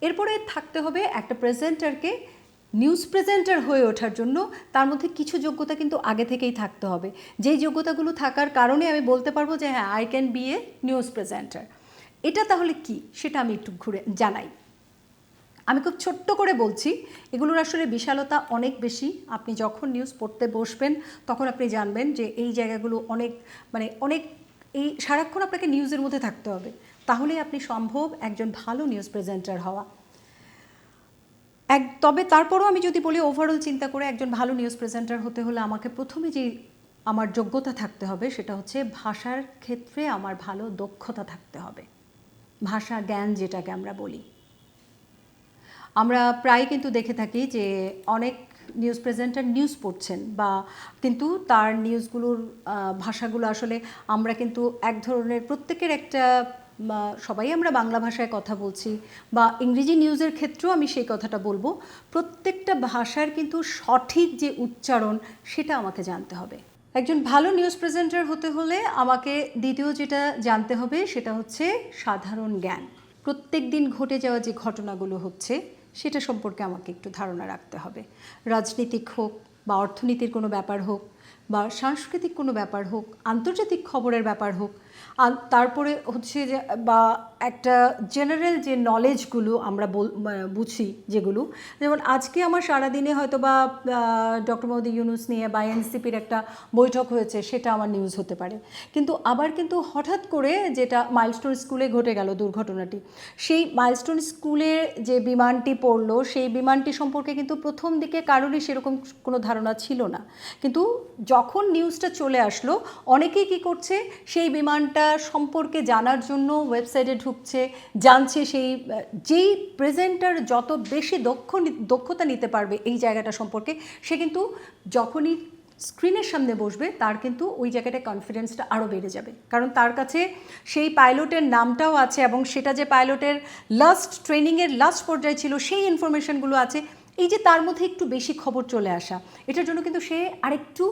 এরপরে থাকতে হবে একটা প্রেজেন্টারকে নিউজ প্রেজেন্টার হয়ে ওঠার জন্য। তার মধ্যে কিছু যোগ্যতা কিন্তু আগে থেকেই থাকতে হবে। যেই যোগ্যতাগুলো থাকার কারণে আমি বলতে পারব যে হ্যাঁ I can be a news presenter এটা তাহলে কি? সেটা আমি একটু ঘুরে জানাই। আমি খুব ছোট্ট করে বলছি, এগুলোর আসলে বিশালতা অনেক বেশি। আপনি যখন নিউজ পড়তে বসবেন, তখন আপনি জানবেন যে এই জায়গাগুলো অনেক মানে অনেক এই সারাক্ষণ আপনাকে নিউজের মধ্যে থাকতে হবে। তাহলেই আপনি সম্ভব একজন ভালো নিউজ প্রেজেন্টার হওয়া। এক, তবে তারপরও আমি যদি বলি ওভারঅল চিন্তা করে একজন ভালো নিউজ প্রেজেন্টার হতে হলে আমাকে প্রথমে যে আমার যোগ্যতা থাকতে হবে, সেটা হচ্ছে ভাষার ক্ষেত্রে আমার ভালো দক্ষতা থাকতে হবে। ভাষা জ্ঞান যেটাকে আমরা বলি। আমরা প্রায় কিন্তু দেখে থাকি যে অনেক নিউজ প্রেজেন্টার নিউজ পড়ছেন বা কিন্তু তার নিউজগুলোর ভাষাগুলো আসলে আমরা কিন্তু এক ধরনের প্রত্যেকের একটা সবাই আমরা বাংলা ভাষায় কথা বলছি বা ইংরেজি নিউজের ক্ষেত্রেও আমি সেই কথাটা বলব। প্রত্যেকটা ভাষার কিন্তু সঠিক যে উচ্চারণ সেটা আমাকে জানতে হবে। একজন ভালো নিউজ প্রেজেন্টার হতে হলে আমাকে দ্বিতীয় যেটা জানতে হবে সেটা হচ্ছে সাধারণ জ্ঞান। প্রত্যেক দিন ঘটে যাওয়া যে ঘটনাগুলো হচ্ছে সেটা সম্পর্কে আমাকে একটু ধারণা রাখতে হবে। রাজনীতিক হোক বা অর্থনীতির কোনো ব্যাপার হোক বা সাংস্কৃতিক কোনো ব্যাপার হোক, আন্তর্জাতিক খবরের ব্যাপার হোক আর তারপরে হচ্ছে যে, বা একটা জেনারেল যে নলেজগুলো আমরা বুঝি যেগুলো, যেমন আজকে আমার সারাদিনে হয়তো বা ডক্টর মোদি ইউনুস নিয়ে বা এনসিপির একটা বৈঠক হয়েছে, সেটা আমার নিউজ হতে পারে। কিন্তু আবার কিন্তু হঠাৎ করে যেটা মাইলস্টোন স্কুলে ঘটে গেল দুর্ঘটনাটি, সেই মাইলস্টোন স্কুলে যে বিমানটি পড়ল, সেই বিমানটি সম্পর্কে কিন্তু প্রথম দিকে কারোরই সেরকম কোনো ধারণা ছিল না। কিন্তু যখন নিউজটা চলে আসলো, অনেকেই কি করছে, সেই বিমানটা সম্পর্কে জানার জন্য ওয়েবসাইটে ঢুকছে, জানছে সেই, যেই প্রেজেন্টার যত বেশি দক্ষ দক্ষতা নিতে পারবে এই জায়গাটা সম্পর্কে, সে কিন্তু যখনই স্ক্রিনের সামনে বসবে, তার কিন্তু ওই জায়গাটায় কনফিডেন্সটা আরও বেড়ে যাবে। কারণ তার কাছে সেই পাইলটের নামটাও আছে এবং সেটা যে পাইলটের লাস্ট ট্রেনিংয়ের লাস্ট পর্যায়ে ছিল, সেই ইনফরমেশনগুলো আছে। এই যে তার মধ্যে একটু বেশি খবর চলে আসা, এটার জন্য কিন্তু সে আরেকটু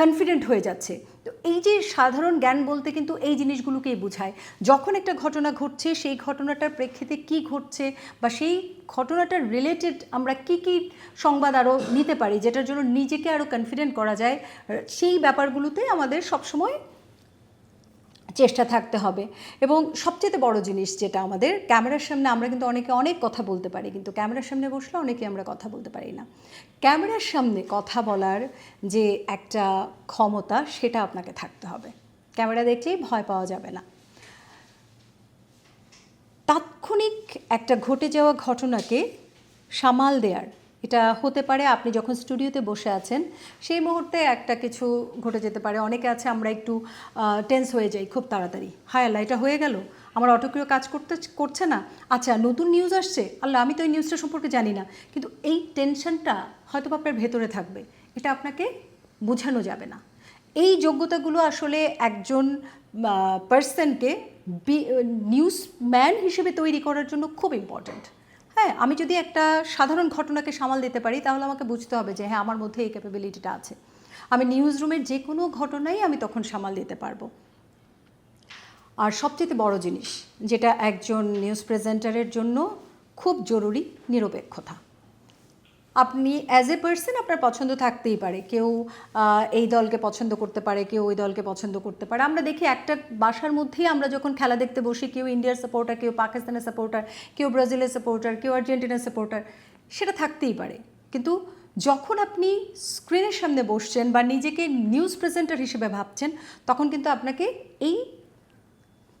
কনফিডেন্ট হয়ে যাচ্ছে। তো এই যে সাধারণ জ্ঞান বলতে কিন্তু এই জিনিসগুলোকেই বোঝায়। যখন একটা ঘটনা ঘটছে, সেই ঘটনাটার প্রেক্ষিতে কি ঘটছে বা সেই ঘটনাটার রিলেটেড আমরা কি কি সংবাদ আরও নিতে পারি, যেটার জন্য নিজেকে আরও কনফিডেন্ট করা যায়, সেই ব্যাপারগুলোতে আমাদের সবসময় চেষ্টা থাকতে হবে। এবং সবচেয়ে বড় জিনিস যেটা আমাদের, ক্যামেরার সামনে আমরা কিন্তু অনেকে অনেক কথা বলতে পারি, কিন্তু ক্যামেরার সামনে বসলে অনেকে আমরা কথা বলতে পারি না। ক্যামেরার সামনে কথা বলার যে একটা ক্ষমতা, সেটা আপনাকে থাকতে হবে। ক্যামেরা দেখলেই ভয় পাওয়া যাবে না। তাৎক্ষণিক একটা ঘটে যাওয়া ঘটনাকে সামাল দেওয়ার এটা হতে পারে আপনি যখন স্টুডিওতে বসে আছেন, সেই মুহূর্তে একটা কিছু ঘটে যেতে পারে। অনেকে আছে, আমরা একটু টেন্স হয়ে যাই খুব তাড়াতাড়ি। হায় আল্লাহ, এটা হয়ে গেল? আমার অটোক্রিয় কাজ করতে, করছে না? আচ্ছা নতুন নিউজ আসছে? আল্লাহ, আমি তো এই নিউজটা সম্পর্কে জানি না। কিন্তু এই টেনশনটা হয়তো আপনার ভেতরে থাকবে। এটা আপনাকে বোঝানো যাবে না। এই যোগ্যতাগুলো আসলে একজন পার্সনকে নিউজ ম্যান হিসেবে তৈরি করার জন্য খুব ইম্পর্ট্যান্ট হ্যাঁ আমি যদি একটা সাধারণ ঘটনাকে সামাল দিতে পারি, তাহলে আমাকে বুঝতে হবে যে হ্যাঁ আমার মধ্যে এই ক্যাপাবিলিটিটা আছে। আমি নিউজ রুমের যে কোনো ঘটনাই আমি তখন সামাল দিতে পারব। আর সবচেয়ে বড় জিনিস, যেটা একজন নিউজ প্রেজেন্টারের জন্য খুব জরুরি নিরপেক্ষতা। আপনি অ্যাজ এ পার্সন আপনার পছন্দ থাকতেই পারে। কেউ এই দলকে পছন্দ করতে পারে, কেউ ওই দলকে পছন্দ করতে পারে। আমরা দেখি একটা বাসার মধ্যেই আমরা যখন খেলা দেখতে বসি, কেউ ইন্ডিয়ার সাপোর্টার কেউ পাকিস্তানের সাপোর্টার কেউ ব্রাজিলের সাপোর্টার কেউ আর্জেন্টিনার সাপোর্টার সেটা থাকতেই পারে। কিন্তু যখন আপনি স্ক্রিনের সামনে বসছেন বা নিজেকে নিউজ প্রেজেন্টার হিসেবে ভাবছেন, তখন কিন্তু আপনাকে এই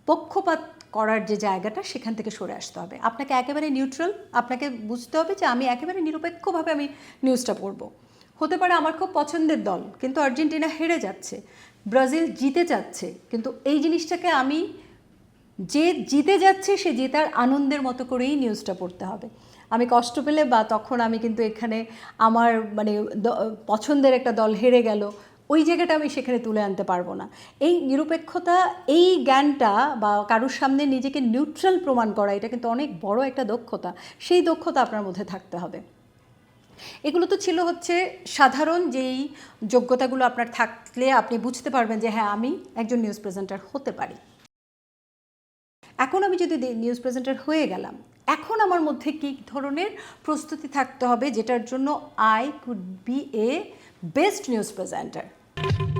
পক্ষপাত করার যে জায়গাটা, সেখান থেকে সরে আসতে হবে। আপনাকে একেবারে নিউট্রাল আপনাকে বুঝতে হবে যে আমি একেবারে নিরপেক্ষভাবে আমি নিউজটা পড়ব। হতে পারে আমার খুব পছন্দের দল, কিন্তু আর্জেন্টিনা হেরে যাচ্ছে, ব্রাজিল জিতে যাচ্ছে, কিন্তু এই জিনিসটাকে আমি যে জিতে যাচ্ছে, সে জেতার আনন্দের মতো করেই নিউজটা পড়তে হবে। আমি কষ্ট পেলে বা তখন আমি কিন্তু এখানে আমার মানে পছন্দের একটা দল হেরে গেল ওই জায়গাটা আমি সেখানে তুলে আনতে পারব না। এই নিরপেক্ষতা, এই জ্ঞানটা বা কারোর সামনে নিজেকে নিউট্রাল প্রমাণ করা, এটা কিন্তু অনেক বড় একটা দক্ষতা। সেই দক্ষতা আপনার মধ্যে থাকতে হবে। এগুলো তো ছিল হচ্ছে সাধারণ যেই যোগ্যতাগুলো আপনার থাকলে আপনি বুঝতে পারবেন যে হ্যাঁ আমি একজন নিউজ প্রেজেন্টার হতে পারি। এখন আমি যদি নিউজ প্রেজেন্টার হয়ে গেলাম, এখন আমার মধ্যে কী ধরনের প্রস্তুতি থাকতে হবে যেটার জন্য I could be a best news presenter you